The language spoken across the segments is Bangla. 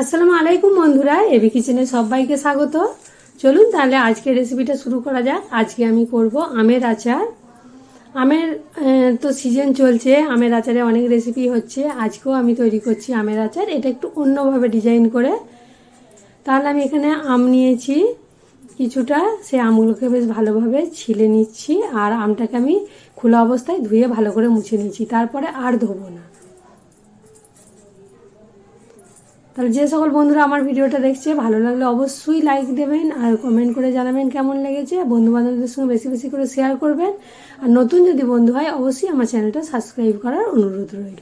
আসসালামু আলাইকুম বন্ধুরা, এবি কিচেনে সবাইকে স্বাগত। চলুন তাহলে আজকে রেসিপিটা শুরু করা যাক। আজকে আমি করব আমের আচার। আমের তো সিজন চলছে, আমের আচারে অনেক রেসিপি হচ্ছে। আজকেও আমি তৈরি করছি আমের আচার। এটা একটু অন্যভাবে ডিজাইন করে। তাহলে আমি এখানে আম নিয়েছি। কিছুটা, সে আমগুলোকে বেশ ভালোভাবে ছিলে নিচ্ছি। আর আমটাকে আমি খোলা অবস্থায় ধুয়ে ভালো করে মুছে নিচ্ছি। তারপরে আর ধোবো না। তাহলে যে সকল বন্ধুরা আমার ভিডিওটা দেখছে, ভালো লাগলে অবশ্যই লাইক দেবেন আর কমেন্ট করে জানাবেন কেমন লেগেছে। বন্ধু বান্ধবদের সঙ্গে বেশি বেশি করে শেয়ার করবেন। আর নতুন যদি বন্ধু হয়, অবশ্যই আমার চ্যানেলটা সাবস্ক্রাইব করার অনুরোধ রইল।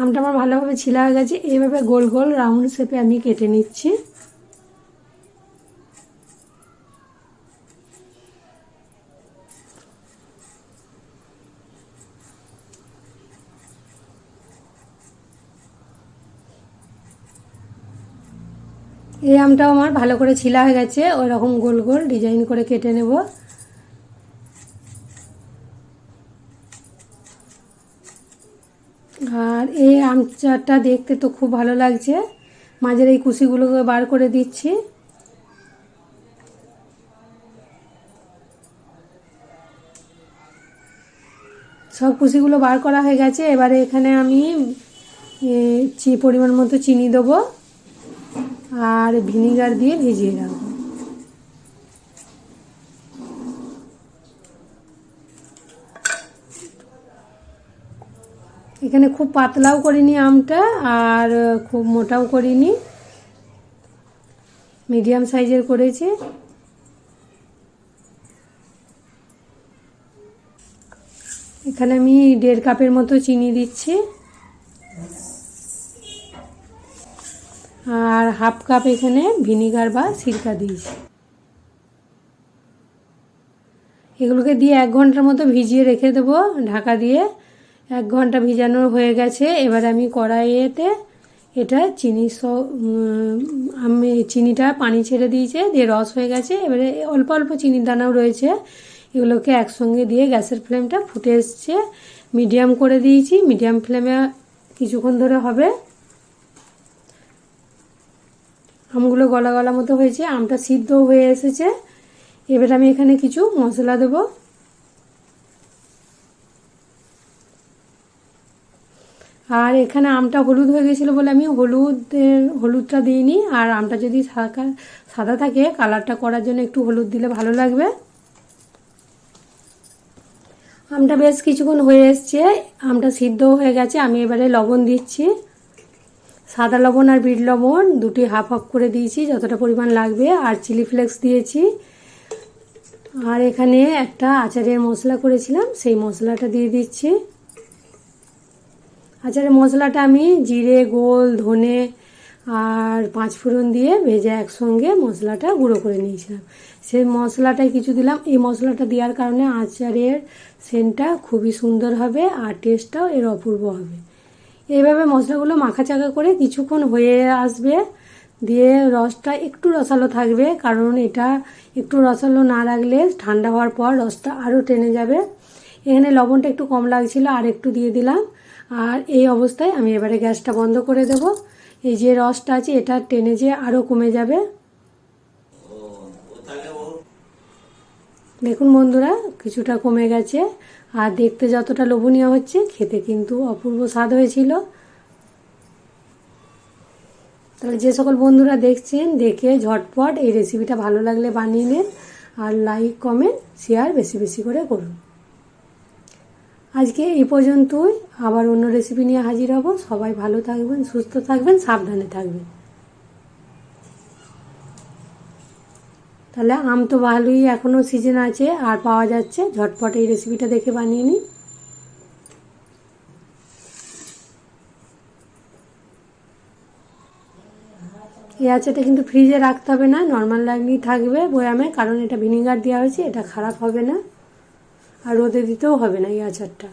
আমটা আমার ভালোভাবে ছিলা হয়ে গেছে, এইভাবে গোল গোল রাউন্ড শেপে আমি কেটে নিচ্ছি। এই আমটাও আমার ভালো করে ছিলা হয়ে গেছে ওই রকম গোল গোল ডিজাইন করে কেটে নেব। আর এই আমচাটা দেখতে তো খুব ভালো লাগছে। মাঝের এই কুশিগুলোকে বার করে দিচ্ছি। সব কুশিগুলো বার করা হয়ে গেছে, এবারে এখানে আমি পরিমাণ মতো চিনি দেবো। আর ভিনিগার দিয়ে ভিজিয়ে রাখব। এখানে খুব পাতলাও করিনি আমটা আর খুব মোটাও করিনি। মিডিয়াম সাইজের করেছি। এখানে আমি দেড় কাপের মতো চিনি দিচ্ছি। আর হাফ কাপ এখানে ভিনিগার বা সিরকা দিয়েছি। এগুলোকে দিয়ে এক ঘণ্টার মতো ভিজিয়ে রেখে দেবো। ঢাকা দিয়ে এক ঘণ্টা ভিজানো হয়ে গেছে। এবার আমি কড়াইয়েতে এটা চিনি সহ আমি চিনিটা পানি ছেড়ে দিয়েছে, দিয়ে রস হয়ে গেছে। এবারে অল্প অল্প চিনির দানাও রয়েছে। এগুলোকে একসঙ্গে দিয়ে গ্যাসের ফ্লেমটা ফুটে এসছে। মিডিয়াম করে দিয়েছি। মিডিয়াম ফ্লেমে কিছুক্ষণ ধরে হবে। আমগুলো গলা গলা মতো হয়েছে, আমটা সিদ্ধও হয়ে এসেছে। এবার আমি এখানে কিছু মশলা দেব। আর এখানে আমটা হলুদ হয়ে গেছিল বলে আমি হলুদের, হলুদটা দিইনি। আর আমটা যদি সাদা থাকে, কালারটা করার জন্য একটু হলুদ দিলে ভালো লাগবে। আমটা বেশ কিছুক্ষণ হয়ে এসছে, আমটা সিদ্ধ হয়ে গেছে। আমি এবারে লবণ দিচ্ছি। সাদা লবণ আর বিট লবণ দুটি হাফ হাফ করে দিয়েছি, যতটা পরিমাণ লাগবে, আর চিলি ফ্লেক্স দিয়েছি। আর এখানে একটা আচারের মশলা করেছিলাম, সেই মশলাটা দিয়ে দিচ্ছি। আচারের মশলাটা আমি জিরে, গোল, ধনে আর পাঁচ ফোড়ন দিয়ে ভেজে একসঙ্গে মশলাটা গুঁড়ো করে নিয়েছিলাম। সেই মশলাটায় কিছু দিলাম। এই মশলাটা দেওয়ার কারণে আচারের সেন্টটা খুবই সুন্দর হবে আর টেস্টটাও এর অপূর্ব হবে। এইভাবে মশলাগুলো মাখা চাকা করে কিছুক্ষণ হয়ে আসবে, দিয়ে রসটা একটু রসালো থাকবে, কারণ এটা একটু রসালো না রাখলে ঠান্ডা হওয়ার পর রসটা আরও টেনে যাবে। এখানে লবণটা একটু কম লাগছিল, আর একটু দিয়ে দিলাম। আর এই অবস্থায় আমি এবারে গ্যাসটা বন্ধ করে দেব। এই যে রসটা আছে, এটা টেনে যে আরও কমে যাবে। দেখুন বন্ধুরা, কিছুটা কমে গেছে। আর দেখতে যতটা লোভনীয় হচ্ছে, খেতে কিন্তু অপূর্ব স্বাদ হয়েছিল। তাহলে যে সকল বন্ধুরা দেখছেন, দেখে ঝটপট এই রেসিপিটা ভালো লাগলে বানিয়ে নেন আর লাইক কমেন্ট শেয়ার বেশি বেশি করে করুন। আজকে এই পর্যন্তই। আবার অন্য রেসিপি নিয়ে হাজির হব। সবাই ভালো থাকবেন, সুস্থ থাকবেন, সাবধানে থাকবেন। তাহলে আম তো ভালোই এখনও সিজন আছে, আর পাওয়া যাচ্ছে। ঝটপট এই রেসিপিটা দেখে বানিয়ে নিই। এই আচারটা কিন্তু ফ্রিজে রাখতে হবে না নর্মাল লাগলেই থাকবে বয়ামে, কারণ এটা ভিনিগার দেওয়া হয়েছে, এটা খারাপ হবে না, আর রোদে দিতেও হবে না এই আচারটা।